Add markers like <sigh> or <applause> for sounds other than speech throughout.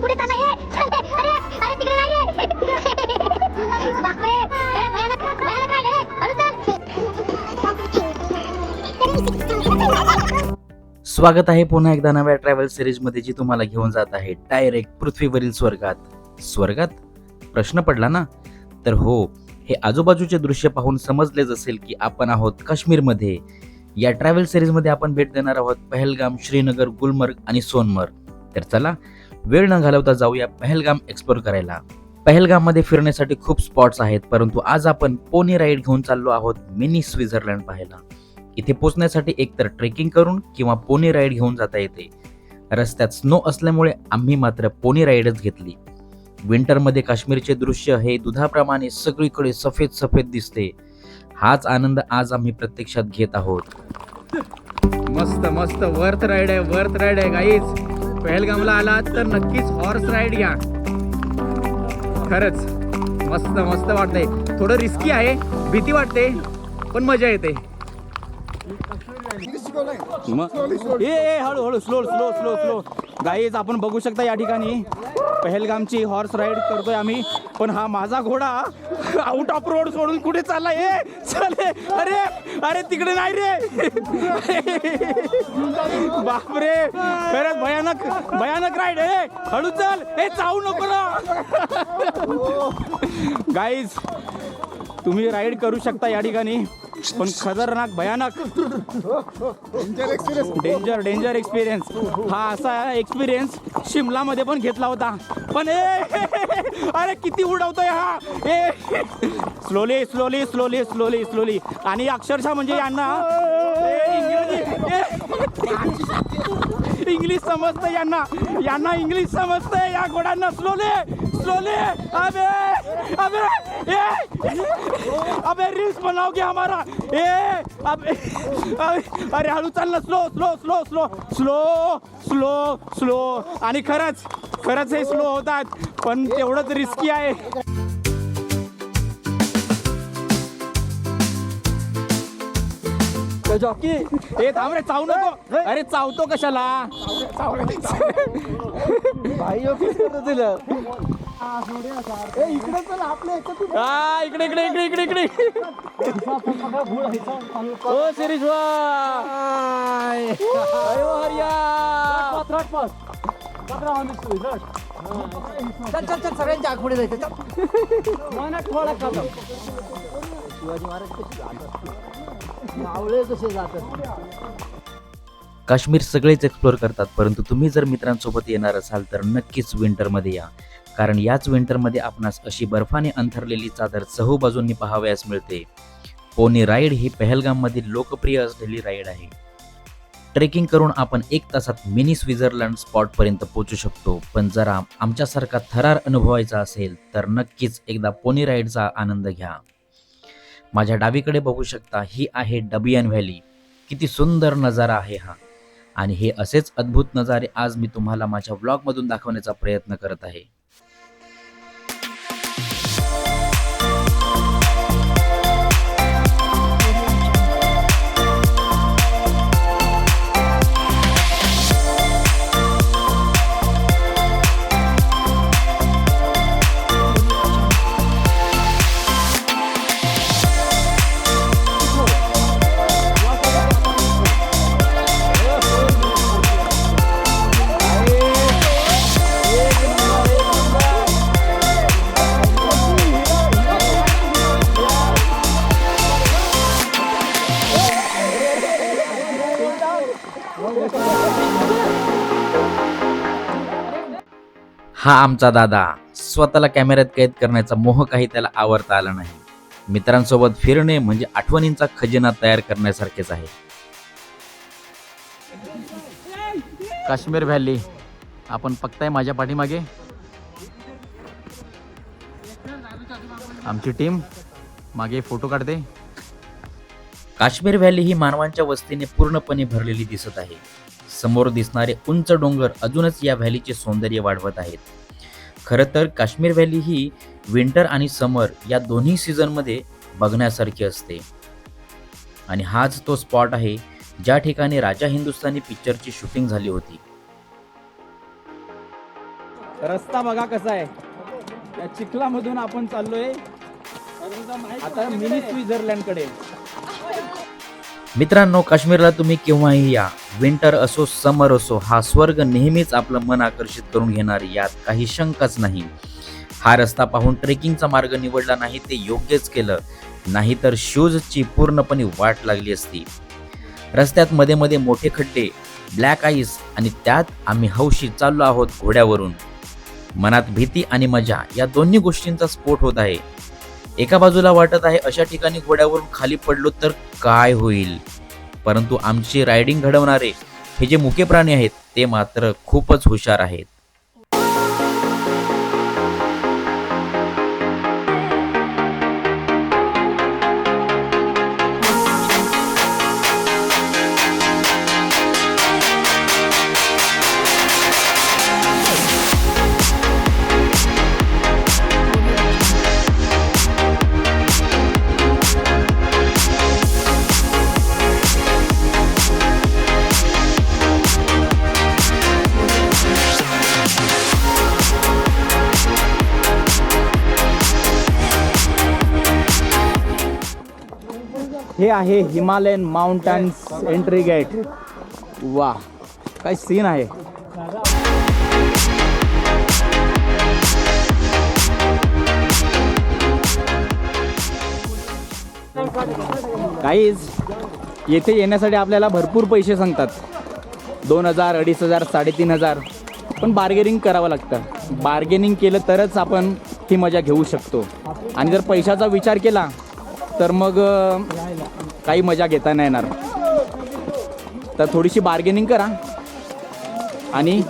पुढे चालला ये अरे स्वागत आहे पुन्हा एकदा नव्या ट्रॅव्हल सिरीजमध्ये जी तुम्हाला घेऊन जात आहे डायरेक्ट पृथ्वीवरील स्वर्गात. स्वर्गात? प्रश्न पडला ना? तर हो हे आजूबाजूचे दृश्य पाहून समजलेच असेल की आपण आहोत काश्मीरमध्ये. या ट्रॅव्हल सिरीजमध्ये आपण भेट देणार आहोत पहलगाम श्रीनगर गुलमर्ग आणि सोनमर्ग. तर चला वेळ न घालवता जाऊया पहलगाम एक्सप्लोर करायला. पहलगाममध्ये फिरण्यासाठी खूप स्पॉट्स आहेत परंतु आज आपण पोनी राईड घेऊन चाललो आहोत मिनी स्वित्झर्लंड पाहायला. इथे पोचण्यासाठी एकतर ट्रेकिंग करून किंवा पोनी राईड घेऊन जाता येते. रस्त्यात स्नो असल्यामुळे आम्ही मात्र पोनी राईडच घेतली. विंटरमध्ये काश्मीरचे दृश्य हे दुधाप्रमाणे सगळीकडे सफेद सफेद दिसते. हाच आनंद आज आम्ही प्रत्यक्षात घेत आहोत. मस्त मस्त वर्थ राईड आहे वर्थ राईड आहे गाईज पहलगामला आलात तर नक्कीच हॉर्स राईड घ्या खरंच मस्त मस्त वाटतंय. थोडं रिस्की आहे भीती वाटते पण मजा येते. मग ए ए, हळू हळू slow slow slow slow guys आपण बघू शकता या ठिकाणी पहलगामची हॉर्स राईड करतोय आम्ही. पण हा माझा घोडा आउट ऑफ रोड सोडून कुठे चालला ए चले अरे अरे तिकडे नाही रे. बापरे खरंच भयानक भयानक राईड ए. हळू चल ए चावू नको ना. गाईज तुम्ही राईड करू शकता या ठिकाणी. पण खतरनाक भयानक. डेंजर डेंजर एक्सपिरियन्स हा असा एक्सपिरियन्स शिमलामध्ये पण घेतला होता. पण ए अरे किती उडवतोय हा. ए slowly slowly slowly slowly slowly आणि अक्षरशः म्हणजे यांना इंग्लिश समजतं यांना. यांना इंग्लिश समजतंय या घोड्यांना. स्लोली स्लोले अबे अबे ए अबे रील्स बनाओगे हमारा? ए अबे अबे, अरे हळू चाललं slow slow slow slow slow slow slow आणि खरंच खरंच हे स्लो होतात पण तेवढंच रिस्की आहे. जॉकी हे थांब रे चावू नको. अरे चावतो कशाला? हा इकडे इकडे इकडे इकडे इकडे. ओ शिरीष भाई अरे वा हरिया. चल चल चल सगळ्यांच्या आगपुढे जायचं चल. मावळे कसे? जातात? काश्मीर सगळेच एक्सप्लोर करतात परंतु तुम्ही जर मित्रांसोबत येणार असाल तर नक्कीच विंटरमध्ये या. कारण याच विंटरमध्ये आपणास अशी बर्फाने अंथरलेली चादर चहूबाजूंनी पाहावयास मिळते. पोनी राईड ही पहलगाममधील लोकप्रिय असलेली राईड आहे. ट्रेकिंग करून आपण एक तासात मिनी स्वित्झर्लंड स्पॉटपर्यंत पोहोचू शकतो. पण जरा आमच्यासारखा थरार अनुभवायचा असेल तर नक्कीच एकदा पोनी राईडचा आनंद घ्या. माझ्या डावीकडे बघू शकता ही आहे डबियन व्हॅली. किती सुंदर नजारा आहे हा. आणि हे असेच अद्भुत नजारे आज मी तुम्हाला माझ्या व्लॉगमधून दाखवण्याचा प्रयत्न करत आहे. हा आमचा दादा. स्वतःला कॅमेऱ्यात कैद करण्याचा मोह काही त्याला आवडता आला नाही. मित्रांसोबत फिरणे म्हणजे आठवणींचा खजिना तयार करण्यासारखेच आहे. काश्मीर व्हॅली. आपण पक्ताय माझ्या पाठीमागे. आमची टीम मागे फोटो काढते. काश्मीर व्हॅली ही मानवांच्या वस्तीने पूर्णपणे भरलेली दिसत आहे. समोर दिसणारे उंच डोंगर अजूनच या व्हॅलीचे सौंदर्य वाढवत आहेत. खरं तर काश्मीर व्हॅली ही विंटर आणि समर या दोन्ही सीझनमध्ये बघण्यासारखी असते. आणि हाच तो स्पॉट आहे ज्या ठिकाणी राजा हिंदुस्थानी पिक्चरची शूटिंग झाली होती. रस्ता बघा कसा आहे. चिखलामधून आपण चाललोय. आता मिनी स्वित्झर्लंडकडे मित्रांनो काश्मीरला तुम्ही केव्हाही या. विंटर असो समर असो हा स्वर्ग नेहमीच आपलं मन आकर्षित करून घेणार यात काही शंकाच नाही. हा रस्ता पाहून ट्रेकिंगचा मार्ग निवडला नाही ते योग्यच केलं. नाहीतर शूजची पूर्णपणे वाट लागली असती. रस्त्यात मध्ये मध्ये मोठे खड्डे ब्लॅक आईस आणि त्यात आम्ही हौशी चाललो आहोत घोड्यावरून. मनात भीती आणि मजा या दोन्ही गोष्टींचा स्फोट होत आहे. एका बाजूला वाटत आहे अशा ठिकाणी घोड्यावरून खाली पडलो तर काय होईल? परंतु आमची रायडिंग घडवणारे हे जे मुके प्राणी आहेत ते मात्र खूपच हुशार आहेत. हे आहे हिमालयन माउंटन्स एंट्री गेट. वा काय सीन आहे. काहीच येथे येण्यासाठी आपल्याला भरपूर पैसे सांगतात. दोन हजार अडीच हजार साडेतीन हजार. पण बार्गेनिंग करावं लागतं. बार्गेनिंग केलं तरच आपण ही मजा घेऊ शकतो. आणि जर पैशाचा विचार केला तर मग काही मजा घेता नाही येणार. तर थोडीशी बार्गेनिंग करा. आणि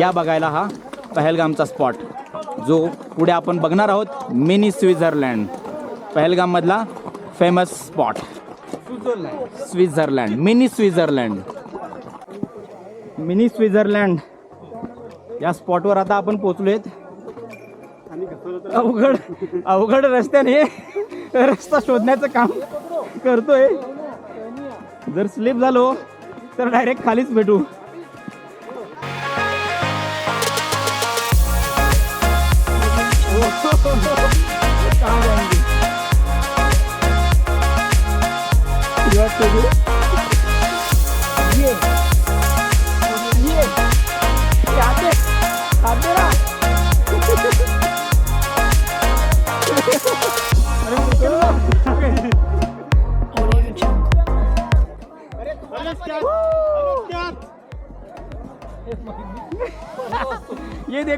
या बघायला हा पहलगामचा स्पॉट जो पुढे आपण बघणार आहोत mini Switzerland. पहलगाममधला famous spot Switzerland mini Switzerland. Mini Switzerland. या स्पॉटवर आता आपण पोचलो आहेत अवघड अवघड रस्त्याने. <laughs> रस्ता शोधण्याचं काम करतोय. जर स्लिप झालो तर डायरेक्ट खालीच भेटू. <laughs> ये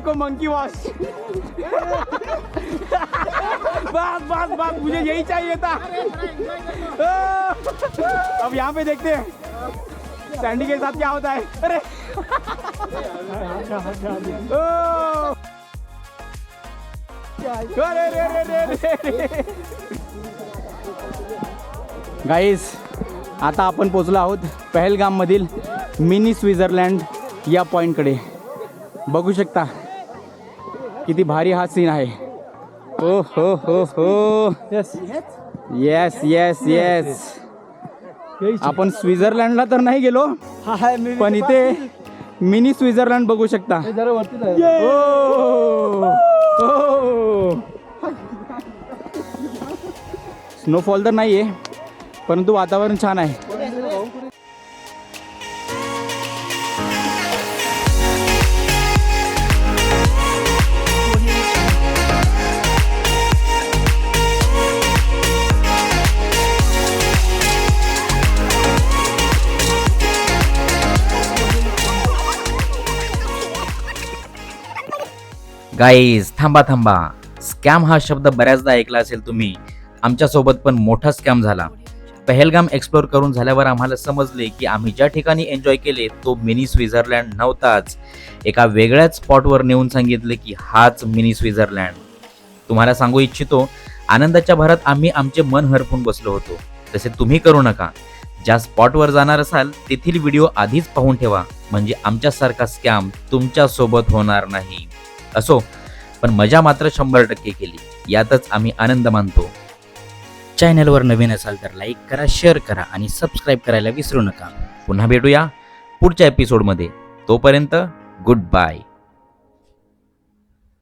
को मंकी वॉश बस बस बस मुझे यही चाहिए था। अब यहाँ पे देखते हैं। सैंडी के साथ क्या होता है? अरे। अरे रे रे रे गाईस आता आपण पोचलो आहोत पहलगाममधील मिनी स्वित्झर्लंड या पॉईंटकडे बघू शकता. किती भारी हा सीन आहे. ओ हो हो हो. येस येस येस येस आपण स्वित्झर्लंडला तर नाही गेलो पण इथे मिनी स्वित्झर्लंड बघू शकता. जरा वरती जाऊया. ओ ओ स्नोफॉल तर नाही आहे परंतु वातावरण छान आहे. गाईज थांबा थांबा. स्कॅम हा शब्द बऱ्याचदा ऐकला असेल तुम्ही. आमच्यासोबत पण मोठा स्कॅम झाला. पहलगाम एक्सप्लोर करून झाल्यावर आम्हाला समजले की आम्ही ज्या ठिकाणी एन्जॉय केले तो मिनी स्वित्झर्लँड नव्हताच. एका वेगळ्याच स्पॉटवर नेऊन सांगितले की हाच मिनी स्वित्झर्लँड तुम्हाला सांगू इच्छितो आनंदाच्या भरात आम्ही आमचे मन हरपून बसलो होतो. तसे तुम्ही करू नका. ज्या स्पॉटवर जाणार असाल तेथील व्हिडिओ आधीच पाहून ठेवा. म्हणजे आमच्यासारखा स्कॅम तुमच्यासोबत होणार नाही. असो पण मजा मात्र शंभर टक्के केली. यातच आम्ही आनंद मानतो. चॅनलवर नवीन असाल तर लाईक करा शेअर करा आणि सबस्क्राईब करायला विसरू नका. पुन्हा भेटूया पुढच्या एपिसोडमध्ये. तोपर्यंत गुड बाय.